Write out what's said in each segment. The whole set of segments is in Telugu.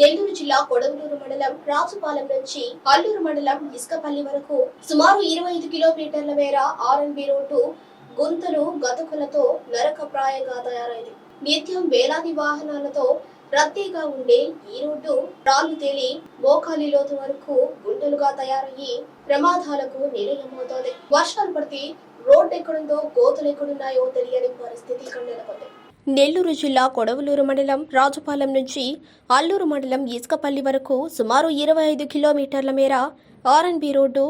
నెల్లూరు జిల్లా కొడవలూరు మండలం రాజుపాలెం నుంచి అల్లూరు మండలం ఇసుకపల్లి వరకు సుమారు ఇరవై ఐదు కిలోమీటర్ల మేర ఆర్ఎన్బి రోడ్డు గుంతలు గతుకులతో నరకప్రాయంగా తయారైంది. నిత్యం వేలాది వాహనాలతో రద్దీగా ఉండే ఈ రోడ్డు రాళ్ళు తేలి మోకాలి లోతు వరకు గుంటలుగా తయారయ్యి ప్రమాదాలకు నిలయమవుతోంది. వర్షాలు పడితే రోడ్డు ఎక్కడుందో గోతులు ఎక్కడున్నాయో తెలియని పరిస్థితి ఇక్కడ నెలకొంది నెల్లూరు జిల్లా కొడవలూరు మండలం రాజుపాలెం నుంచి అల్లూరు మండలం ఇసుకపల్లి వరకు సుమారు ఇరవై ఐదు కిలోమీటర్ల మేర ఆర్ఎన్బి రోడ్డు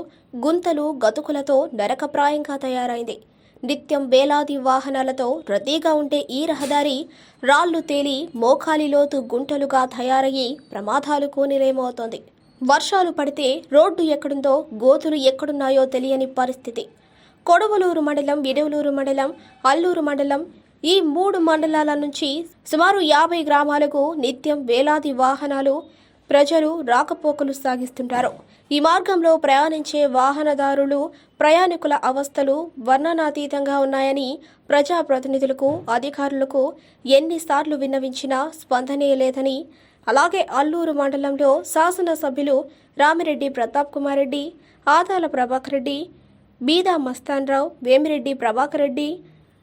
గుంతలు గతుకులతో నరకప్రాయంగా తయారైంది. నిత్యం వేలాది వాహనాలతో రద్దీగా ఉండే ఈ రహదారి రాళ్ళు తేలి మోకాలిలోతు గుంటలుగా తయారయ్యి ప్రమాదాలకు నిలయమవుతోంది. వర్షాలు పడితే రోడ్డు ఎక్కడుందో గోతులు ఎక్కడున్నాయో తెలియని పరిస్థితి. కొడవలూరు మండలం విడవలూరు మండలం అల్లూరు మండలం ఈ మూడు మండలాల నుంచి సుమారు యాభై గ్రామాలకు నిత్యం వేలాది వాహనాలు ప్రజలు రాకపోకలు సాగిస్తుంటారు. ఈ మార్గంలో ప్రయాణించే వాహనదారులు ప్రయాణికుల అవస్థలు వర్ణనాతీతంగా ఉన్నాయని ప్రజాప్రతినిధులకు అధికారులకు ఎన్నిసార్లు విన్నవించినా స్పందనే లేదని అలాగే అల్లూరు మండలంలో శాసనసభ్యులు రామిరెడ్డి ప్రతాప్ కుమార్ రెడ్డి ఆదాల ప్రభాకర్ రెడ్డి బీదా మస్తాన్ రావు వేమిరెడ్డి ప్రభాకర్ రెడ్డి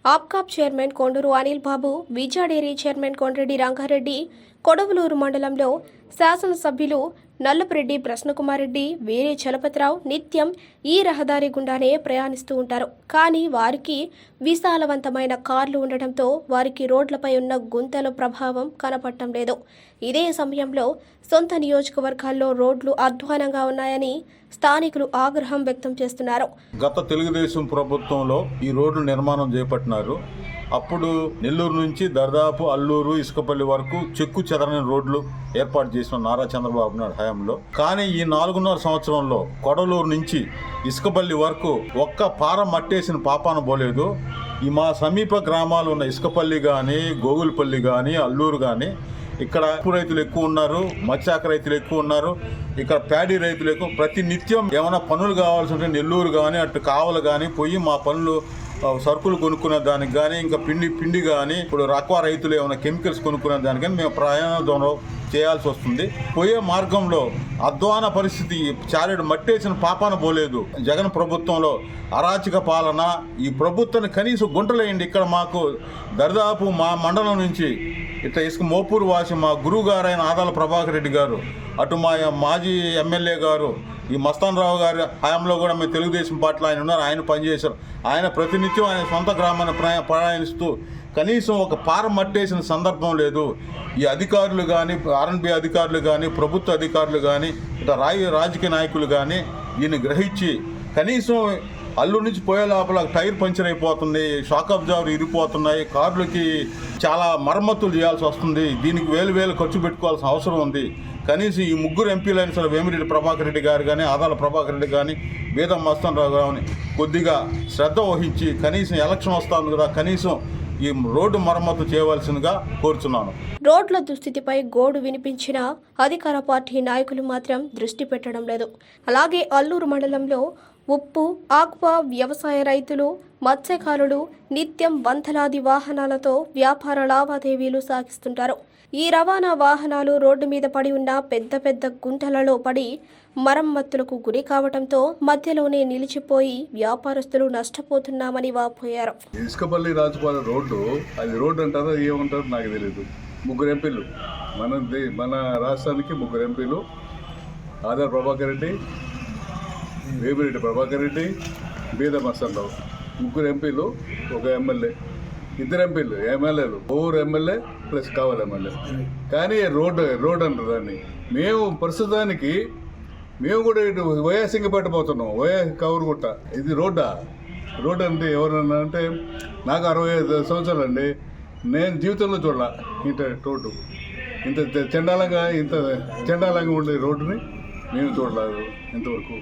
ఆప్కాప్ చైర్మన్ కొండూరు అనిల్ బాబు విజయడేరీ చైర్మన్ కొండ్రెడ్డి రంగారెడ్డి కొడవలూరు మండలంలో శాసనసభ్యులు నల్లపురెడ్డి ప్రశ్నకుమార్ రెడ్డి చలపతిరావు నిత్యం ఈ రహదారి గుండానే ప్రయాణిస్తూ ఉంటారు. కానీ వారికి విశాలవంతమైన కార్లు ఉండటంతో వారికి రోడ్లపై ఉన్న గుంతల ప్రభావం కనపడటం లేదు. ఇదే సమయంలో సొంత నియోజకవర్గాల్లో రోడ్లు అధ్వానంగా ఉన్నాయని స్థానికులు ఆగ్రహం వ్యక్తం చేస్తున్నారు. గత తెలుగుదేశం ప్రభుత్వంలో ఈ రోడ్లు నిర్మాణం చేపట్టినారు. అప్పుడు నెల్లూరు నుంచి దాదాపు అల్లూరు ఇసుకపల్లి వరకు చెక్కు చెదరని రోడ్లు ఏర్పాటు చేసిన నారా చంద్రబాబు నాయుడు హయాంలో. కానీ ఈ నాలుగున్నర సంవత్సరంలో కొడలూరు నుంచి ఇసుకపల్లి వరకు ఒక్క పార మట్టేసిన పాపాన పోలేదు. ఈ మా సమీప గ్రామాలు ఉన్న ఇసుకపల్లి కానీ గోగులపల్లి కానీ అల్లూరు కానీ ఇక్కడ ఉప్పు రైతులు ఎక్కువ ఉన్నారు మత్స్యాక రైతులు ఎక్కువ ఉన్నారు. ఇక్కడ ప్యాడీ రైతులు ఎక్కువ ప్రతి నిత్యం ఏమైనా పనులు కావాల్సి ఉంటే నెల్లూరు కానీ అటు కావలు కానీ పోయి మా పనులు సరుకులు కొనుక్కునే దానికి కానీ ఇంకా పిండి పిండి కానీ ఇప్పుడు రక్వా రైతులు ఏమైనా కెమికల్స్ కొనుక్కునే దానికి కానీ మేము ప్రయాణం చేయాల్సి వస్తుంది. పోయే మార్గంలో అధ్వాన పరిస్థితి చారెడు మట్టేసిన పాపాన పోలేదు. జగన్ ప్రభుత్వంలో అరాచక పాలన ఈ ప్రభుత్వాన్ని కనీసం గుంటలేయండి. ఇక్కడ మాకు దరిదాపు మా మండలం నుంచి ఇట్లా ఇసుక మోపూరు వాసి మా గురువు గారైన ఆదాల ప్రభాకర్ రెడ్డి గారు అటు మా మాజీ ఎమ్మెల్యే గారు ఈ మస్తాన్ రావు గారి హయాంలో కూడా మేము తెలుగుదేశం పార్టీలో ఆయన ఉన్నారు ఆయన పనిచేశారు. ఆయన ప్రతినిత్యం ఆయన సొంత గ్రామాన్ని ప్రయా ప్రయాణిస్తూ కనీసం ఒక పార మట్టేసిన సందర్భం లేదు. ఈ అధికారులు కానీ ఆర్ఎన్బి అధికారులు కానీ ప్రభుత్వ అధికారులు కానీ ఇట్లా రాయి రాజకీయ నాయకులు కానీ దీన్ని గ్రహించి కనీసం అల్లు నుంచి పోయే లోపల టైర్ పంచర్ అయిపోతుంది షాక్ అబ్జర్వర్ ఇరిగిపోతున్నాయి కార్లకి చాలా మరమ్మతులు చేయాల్సి వస్తుంది దీనికి వేలు వేలు ఖర్చు పెట్టుకోవాల్సిన అవసరం ఉంది. కనీసం ఈ ముగ్గురు ఎంపీలైన సరే వేమిరెడ్డి ప్రభాకర్ రెడ్డి గారు కానీ ఆదాల ప్రభాకర్ రెడ్డి కానీ బీదం మస్తాన్ రావు గారిని కొద్దిగా శ్రద్ధ వహించి కనీసం ఎలక్షన్ వస్తాను కదా కనీసం ఈ రోడ్డు మరమ్మతు చేయవలసిందిగా కోరుచున్నాను. రోడ్ల దుస్థితిపై గోడు వినిపించిన అధికార పార్టీ నాయకులు మాత్రం దృష్టి పెట్టడం లేదు. అలాగే అల్లూరు మండలంలో ఉప్పు ఆక్వా వ్యవసాయ రైతులు మత్స్యకారులు నిత్యం వందలాది వాహనాలతో వ్యాపార లావాదేవీలు సాగిస్తుంటారు. ఈ రవాణా వాహనాలు రోడ్డు మీద పడి ఉన్న పెద్ద పెద్ద గుంటలలో పడి మరమ్మతులకు గురి కావడంతో మధ్యలోనే నిలిచిపోయి వ్యాపారస్తులు నష్టపోతున్నామని వాపోయారు. ఇసుకపల్లి రాజుపాలెం రోడ్డు అది రోడ్డు అంటారా ఏమంటారో నాకు తెలియదు ముగ్గురు ఎంపీలు. మన మన రాష్ట్రానికి ముగ్గురు ఎంపీలు. ఆధార్ ప్రభాకర్ రెడ్డి వేమిరెడ్డి ప్రభాకర్ రెడ్డి బీద మసన్రావు ముగ్గురు ఎంపీలు ఒక ఎమ్మెల్యే. ఇద్దరు ఎంపీలు ఎమ్మెల్యేలు ఓవర్ ఎమ్మెల్యే ప్లస్ కావాలి ఎమ్మెల్యే. కానీ రోడ్డు రోడ్డు అంటారు దాన్ని. మేము ప్రస్తుతానికి మేము కూడా ఇటు వైఎస్సింగపేట పోతున్నాం. వైఎస్ కవరుగుట్ట ఇది రోడ్డా? రోడ్ అంటే ఎవరన్నా అంటే నాకు అరవై ఐదు సంవత్సరాలు అండి. నేను జీవితంలో చూడాల ఇంత రోడ్డు. ఇంత చండాలంగా ఇంత చండాలంగా ఉండే రోడ్డుని మేము చూడలేదు ఇంతవరకు.